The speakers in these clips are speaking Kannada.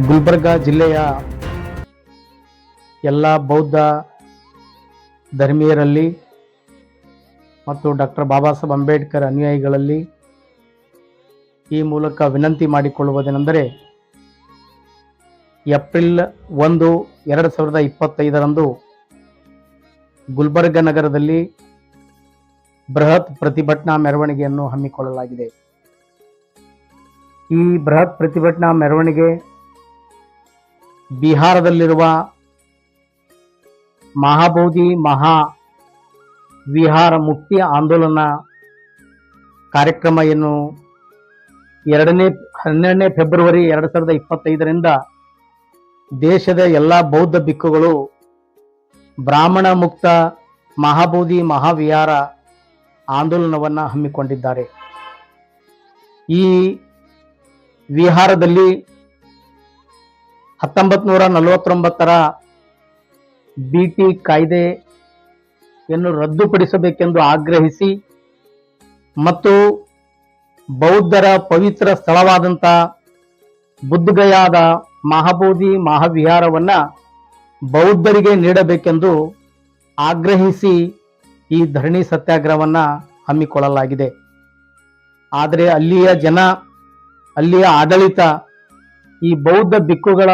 ಗುಲ್ಬರ್ಗ ಜಿಲ್ಲೆಯ ಎಲ್ಲ ಬೌದ್ಧ ಧರ್ಮೀಯರಲ್ಲಿ ಮತ್ತು ಡಾಕ್ಟರ್ ಬಾಬಾ ಸಾಹೇಬ್ ಅಂಬೇಡ್ಕರ್ ಅನುಯಾಯಿಗಳಲ್ಲಿ ಈ ಮೂಲಕ ವಿನಂತಿ ಮಾಡಿಕೊಳ್ಳುವುದೇನೆಂದರೆ ಏಪ್ರಿಲ್ ಒಂದು ಎರಡು ಸಾವಿರದ ಇಪ್ಪತ್ತೈದರಂದು ಗುಲ್ಬರ್ಗ ನಗರದಲ್ಲಿ ಬೃಹತ್ ಪ್ರತಿಭಟನಾ ಮೆರವಣಿಗೆಯನ್ನು ಹಮ್ಮಿಕೊಳ್ಳಲಾಗಿದೆ. ಈ ಬೃಹತ್ ಪ್ರತಿಭಟನಾ ಮೆರವಣಿಗೆ ಬಿಹಾರದಲ್ಲಿರುವ ಮಹಾಬೋಧಿ ಮಹಾ ವಿಹಾರ ಮುಕ್ತಿ ಆಂದೋಲನ ಕಾರ್ಯಕ್ರಮ ಏನು ಎರಡನೇ, ಹನ್ನೆರಡನೇ ಫೆಬ್ರವರಿ ಎರಡು ಸಾವಿರದ ಇಪ್ಪತ್ತೈದರಿಂದ ದೇಶದ ಎಲ್ಲ ಬೌದ್ಧ ಬಿಕ್ಕುಗಳು ಬ್ರಾಹ್ಮಣ ಮುಕ್ತ ಮಹಾಬೋಧಿ ಮಹಾವಿಹಾರ ಆಂದೋಲನವನ್ನು ಹಮ್ಮಿಕೊಂಡಿದ್ದಾರೆ. ಈ ವಿಹಾರದಲ್ಲಿ ಹತ್ತೊಂಬತ್ತು ನೂರ ನಲವತ್ತೊಂಬತ್ತರ ಬಿ ಟಿ ಕಾಯ್ದೆಯನ್ನು ರದ್ದುಪಡಿಸಬೇಕೆಂದು ಆಗ್ರಹಿಸಿ ಮತ್ತು ಬೌದ್ಧರ ಪವಿತ್ರ ಸ್ಥಳವಾದಂಥ ಬುದ್ಧಗಯಾದ ಮಹಾಬೋಧಿ ಮಹಾವಿಹಾರವನ್ನ ಬೌದ್ಧರಿಗೆ ನೀಡಬೇಕೆಂದು ಆಗ್ರಹಿಸಿ ಈ ಧರಣಿ ಸತ್ಯಾಗ್ರಹವನ್ನು ಹಮ್ಮಿಕೊಳ್ಳಲಾಗಿದೆ. ಆದರೆ ಅಲ್ಲಿಯ ಜನ, ಅಲ್ಲಿಯ ಆಡಳಿತ ಈ ಬೌದ್ಧ ಬಿಕ್ಕುಗಳ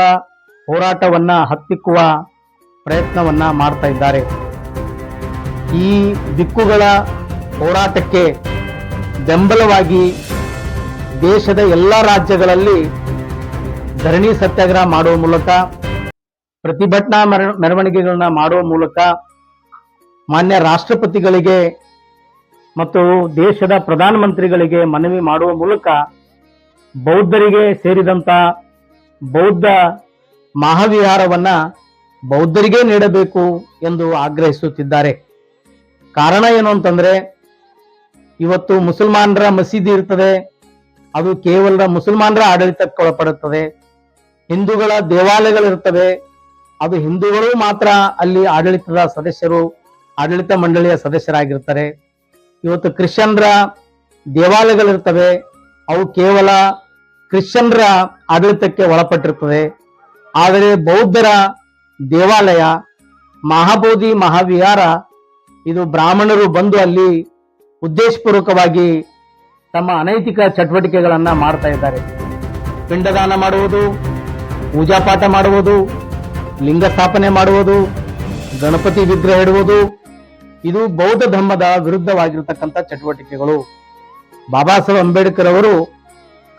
ಹೋರಾಟವನ್ನ ಹತ್ತಿಕ್ಕುವ ಪ್ರಯತ್ನವನ್ನ ಮಾಡ್ತಾ ಇದ್ದಾರೆ. ಈ ದಿಕ್ಕುಗಳ ಹೋರಾಟಕ್ಕೆ ಬೆಂಬಲವಾಗಿ ದೇಶದ ಎಲ್ಲ ರಾಜ್ಯಗಳಲ್ಲಿ ಧರಣಿ ಸತ್ಯಾಗ್ರಹ ಮಾಡುವ ಮೂಲಕ, ಪ್ರತಿಭಟನಾ ಮೆರ- ಮೆರವಣಿಗೆಗಳನ್ನ ಮಾಡುವ ಮೂಲಕ ಮಾನ್ಯ ರಾಷ್ಟ್ರಪತಿಗಳಿಗೆ ಮತ್ತು ದೇಶದ ಪ್ರಧಾನಮಂತ್ರಿಗಳಿಗೆ ಮನವಿ ಮಾಡುವ ಮೂಲಕ ಬೌದ್ಧರಿಗೆ ಸೇರಿದಂತ ಬೌದ್ಧ ಮಹಾವಿಹಾರವನ್ನ ಬೌದ್ಧರಿಗೆ ನೀಡಬೇಕು ಎಂದು ಆಗ್ರಹಿಸುತ್ತಿದ್ದಾರೆ. ಕಾರಣ ಏನು ಅಂತಂದ್ರೆ, ಇವತ್ತು ಮುಸಲ್ಮಾನರ ಮಸೀದಿ ಇರ್ತದೆ, ಅದು ಕೇವಲ ಮುಸಲ್ಮಾನರ ಆಡಳಿತಕ್ಕೆ ಒಳಪಡುತ್ತದೆ ಹಿಂದೂಗಳ ದೇವಾಲಯಗಳಿರ್ತವೆ, ಅದು ಹಿಂದೂಗಳು ಮಾತ್ರ ಅಲ್ಲಿ ಆಡಳಿತದ ಸದಸ್ಯರು, ಆಡಳಿತ ಮಂಡಳಿಯ ಸದಸ್ಯರಾಗಿರ್ತಾರೆ. ಇವತ್ತು ಕ್ರಿಶ್ಚಿಯನ್ರ ದೇವಾಲಯಗಳಿರ್ತವೆ, ಅವು ಕೇವಲ ಕ್ರಿಶ್ಚಿಯನ್ರ ಆಡಳಿತಕ್ಕೆ ಒಳಪಟ್ಟಿರ್ತದೆ. ಆದರೆ ಬೌದ್ಧರ ದೇವಾಲಯ, ಮಹಾಬೋಧಿ, ಮಹಾವಿಹಾರ, ಇದು ಬ್ರಾಹ್ಮಣರು ಬಂದು ಅಲ್ಲಿ ಉದ್ದೇಶಪೂರ್ವಕವಾಗಿ ತಮ್ಮ ಅನೈತಿಕ ಚಟುವಟಿಕೆಗಳನ್ನು ಮಾಡ್ತಾ ಇದ್ದಾರೆ. ಪಿಂಡದಾನ ಮಾಡುವುದು ಪೂಜಾಪಾಠ ಮಾಡುವುದು, ಲಿಂಗ ಸ್ಥಾಪನೆ ಮಾಡುವುದು, ಗಣಪತಿ ವಿಗ್ರಹ ಇಡುವುದು, ಇದು ಬೌದ್ಧ ಧರ್ಮದ ವಿರುದ್ಧವಾಗಿರತಕ್ಕಂಥ ಚಟುವಟಿಕೆಗಳು. ಬಾಬಾ ಸಾಹೇಬ್ ಅಂಬೇಡ್ಕರ್ ಅವರು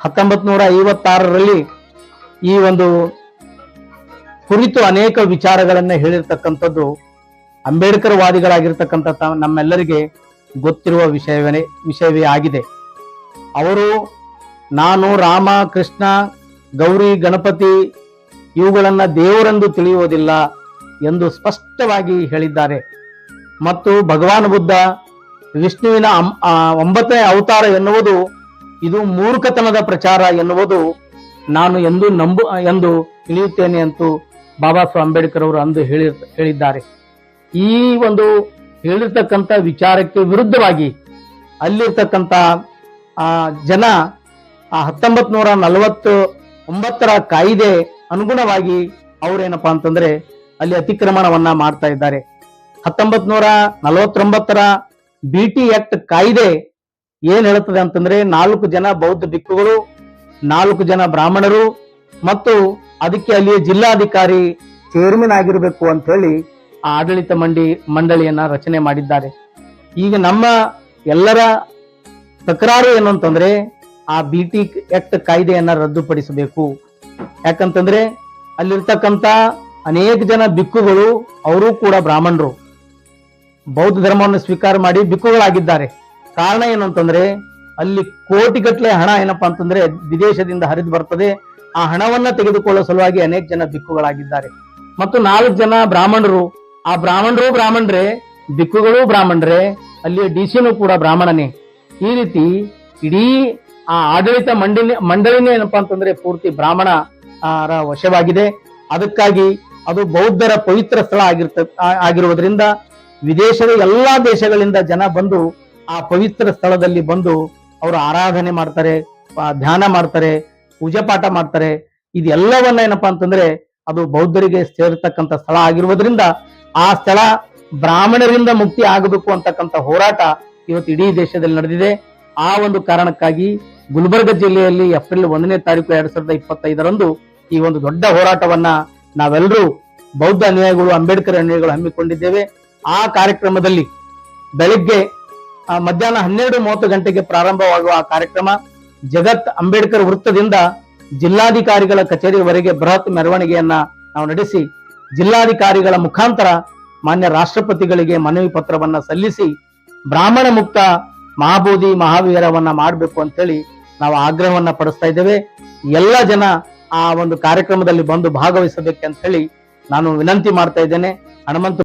ಹತ್ತೊಂಬತ್ ನೂರ ಐವತ್ತಾರರಲ್ಲಿ ಈ ಒಂದು ಕುರಿತು ಅನೇಕ ವಿಚಾರಗಳನ್ನು ಹೇಳಿರ್ತಕ್ಕಂಥದ್ದು ಅಂಬೇಡ್ಕರ್ ವಾದಿಗಳಾಗಿರ್ತಕ್ಕಂಥ ನಮ್ಮೆಲ್ಲರಿಗೆ ಗೊತ್ತಿರುವ ವಿಷಯವೇ ವಿಷಯವೇ ಆಗಿದೆ. ಅವರು ನಾನು ರಾಮ, ಕೃಷ್ಣ, ಗೌರಿ, ಗಣಪತಿ ಇವುಗಳನ್ನು ದೇವರೆಂದು ತಿಳಿಯುವುದಿಲ್ಲ ಎಂದು ಸ್ಪಷ್ಟವಾಗಿ ಹೇಳಿದ್ದಾರೆ. ಮತ್ತು ಭಗವಾನ್ ಬುದ್ಧ ವಿಷ್ಣುವಿನ ಒಂಬತ್ತನೇ ಅವತಾರ ಎನ್ನುವುದು ಇದು ಮೂರ್ಖತನದ ಪ್ರಚಾರ ಎನ್ನುವುದು ನಾನು ಎಂದು ನಂಬು, ಎಂದು ತಿಳಿಯುತ್ತೇನೆ ಅಂತೂ ಬಾಬಾ ಸಾಹೇಬ್ ಅಂಬೇಡ್ಕರ್ ಅವರು ಅಂದು ಹೇಳಿ, ಹೇಳಿದ್ದಾರೆ. ಈ ಒಂದು ಹೇಳಿರ್ತಕ್ಕಂಥ ವಿಚಾರಕ್ಕೆ ವಿರುದ್ಧವಾಗಿ ಅಲ್ಲಿರ್ತಕ್ಕಂಥ, ಆ, ಜನ ಆ ಹತ್ತೊಂಬತ್ ನೂರ ನಲವತ್ತು ಒಂಬತ್ತರ ಕಾಯಿದೆ ಅನುಗುಣವಾಗಿ ಅವ್ರೇನಪ್ಪಾ ಅಂತಂದ್ರೆ ಅಲ್ಲಿ ಅತಿಕ್ರಮಣವನ್ನ ಮಾಡ್ತಾ ಇದ್ದಾರೆ. ಹತ್ತೊಂಬತ್ ನೂರ ನಲವತ್ತೊಂಬತ್ತರ ಬಿ ಟಿ ಆಕ್ಟ್ ಕಾಯ್ದೆ ಏನ್ ಹೇಳುತ್ತದೆ ಅಂತಂದ್ರೆ ನಾಲ್ಕು ಜನ ಬೌದ್ಧ ಭಿಕ್ಕುಗಳು ನಾಲ್ಕು ಜನ ಬ್ರಾಹ್ಮಣರು ಮತ್ತು ಅದಕ್ಕೆ ಅಲ್ಲಿಯ ಜಿಲ್ಲಾಧಿಕಾರಿ ಚೇರ್ಮನ್ ಆಗಿರಬೇಕು ಅಂತ ಹೇಳಿ ಆ ಆಡಳಿತ ಮಂಡಿ ಮಂಡಳಿಯನ್ನ ರಚನೆ ಮಾಡಿದ್ದಾರೆ. ಈಗ ನಮ್ಮ ಎಲ್ಲರ ತಕರಾರು ಏನು ಅಂತಂದ್ರೆ ಆ ಬಿ ಟಿ ಆಕ್ಟ್ ಕಾಯ್ದೆಯನ್ನ ರದ್ದುಪಡಿಸಬೇಕು. ಯಾಕಂತಂದ್ರೆ ಅಲ್ಲಿರ್ತಕ್ಕಂತ ಅನೇಕ ಜನ ಬಿಕ್ಕುಗಳು ಅವರು ಕೂಡ ಬ್ರಾಹ್ಮಣರು. ಬೌದ್ಧ ಧರ್ಮವನ್ನು ಸ್ವೀಕಾರ ಮಾಡಿ ಬಿಕ್ಕುಗಳಾಗಿದ್ದಾರೆ ಕಾರಣ ಏನು ಅಂತಂದ್ರೆ, ಅಲ್ಲಿ ಕೋಟಿಗಟ್ಟಲೆ ಹಣ ಏನಪ್ಪಾ ಅಂತಂದ್ರೆ ವಿದೇಶದಿಂದ ಹರಿದು ಬರ್ತದೆ. ಆ ಹಣವನ್ನ ತೆಗೆದುಕೊಳ್ಳುವ ಸಲುವಾಗಿ ಅನೇಕ ಜನ ದಿಕ್ಕುಗಳಾಗಿದ್ದಾರೆ. ಮತ್ತು ನಾಲ್ಕು ಜನ ಬ್ರಾಹ್ಮಣರು, ಆ ಬ್ರಾಹ್ಮಣರು ಬ್ರಾಹ್ಮಣರೇ, ದಿಕ್ಕುಗಳು ಬ್ರಾಹ್ಮಣರೇ ಅಲ್ಲಿ ಡಿ ಸಿನೂ ಕೂಡ ಬ್ರಾಹ್ಮಣನೇ. ಈ ರೀತಿ ಇಡೀ ಆ ಆಡಳಿತ ಮಂಡಳಿ, ಮಂಡಳಿನೇ ಏನಪ್ಪಾ ಅಂತಂದ್ರೆ ಪೂರ್ತಿ ಬ್ರಾಹ್ಮಣ ವಶವಾಗಿದೆ. ಅದಕ್ಕಾಗಿ ಅದು ಬೌದ್ಧರ ಪವಿತ್ರ ಸ್ಥಳ ಆಗಿರ್ತ ಆಗಿರುವುದರಿಂದ ವಿದೇಶದ ಎಲ್ಲಾ ದೇಶಗಳಿಂದ ಜನ ಬಂದು ಆ ಪವಿತ್ರ ಸ್ಥಳದಲ್ಲಿ ಬಂದು ಅವರು ಆರಾಧನೆ ಮಾಡ್ತಾರೆ ಧ್ಯಾನ ಮಾಡ್ತಾರೆ, ಪೂಜೆ ಪಾಠ ಮಾಡ್ತಾರೆ. ಇದೆಲ್ಲವನ್ನ ಏನಪ್ಪಾ ಅಂತಂದ್ರೆ ಅದು ಬೌದ್ಧರಿಗೆ ಸೇರ್ತಕ್ಕಂಥ ಸ್ಥಳ ಆಗಿರುವುದರಿಂದ ಆ ಸ್ಥಳ ಬ್ರಾಹ್ಮಣರಿಂದ ಮುಕ್ತಿ ಆಗಬೇಕು ಅಂತಕ್ಕಂಥ ಹೋರಾಟ ಇವತ್ತು ಇಡೀ ದೇಶದಲ್ಲಿ ನಡೆದಿದೆ. ಆ ಒಂದು ಕಾರಣಕ್ಕಾಗಿ ಗುಲ್ಬರ್ಗ ಜಿಲ್ಲೆಯಲ್ಲಿ ಏಪ್ರಿಲ್ ಒಂದನೇ ತಾರೀಕು ಎರಡ್ ಸಾವಿರದ ಇಪ್ಪತ್ತೈದರಂದು ಈ ಒಂದು ದೊಡ್ಡ ಹೋರಾಟವನ್ನ ನಾವೆಲ್ಲರೂ ಬೌದ್ಧ ಅನುಯಾಯಿಗಳು, ಅಂಬೇಡ್ಕರ್ ಅನುಯಾಯಿಗಳು ಹಮ್ಮಿಕೊಂಡಿದ್ದೇವೆ. ಆ ಕಾರ್ಯಕ್ರಮದಲ್ಲಿ ಬೆಳಿಗ್ಗೆ ಮಧ್ಯಾಹ್ನ ಹನ್ನೆರಡು ಮೂವತ್ತು ಗಂಟೆಗೆ ಪ್ರಾರಂಭವಾಗುವ ಆ ಕಾರ್ಯಕ್ರಮ ಜಗತ್ ಅಂಬೇಡ್ಕರ್ ವೃತ್ತದಿಂದ ಜಿಲ್ಲಾಧಿಕಾರಿಗಳ ಕಚೇರಿವರೆಗೆ ಬೃಹತ್ ಮೆರವಣಿಗೆಯನ್ನ ನಾವು ನಡೆಸಿ, ಜಿಲ್ಲಾಧಿಕಾರಿಗಳ ಮುಖಾಂತರ ಮಾನ್ಯ ರಾಷ್ಟ್ರಪತಿಗಳಿಗೆ ಮನವಿ ಪತ್ರವನ್ನ ಸಲ್ಲಿಸಿ, ಬ್ರಾಹ್ಮಣ ಮುಕ್ತ ಮಹಾಬೋಧಿ ಮಹಾವೀರವನ್ನ ಮಾಡಬೇಕು ಅಂತೇಳಿ ನಾವು ಆಗ್ರಹವನ್ನ ಪಡಿಸ್ತಾ ಇದ್ದೇವೆ. ಎಲ್ಲ ಜನ ಆ ಒಂದು ಕಾರ್ಯಕ್ರಮದಲ್ಲಿ ಬಂದು ಭಾಗವಹಿಸಬೇಕಂತ ಹೇಳಿ ನಾನು ವಿನಂತಿ ಮಾಡ್ತಾ ಇದ್ದೇನೆ. ಹನುಮಂತ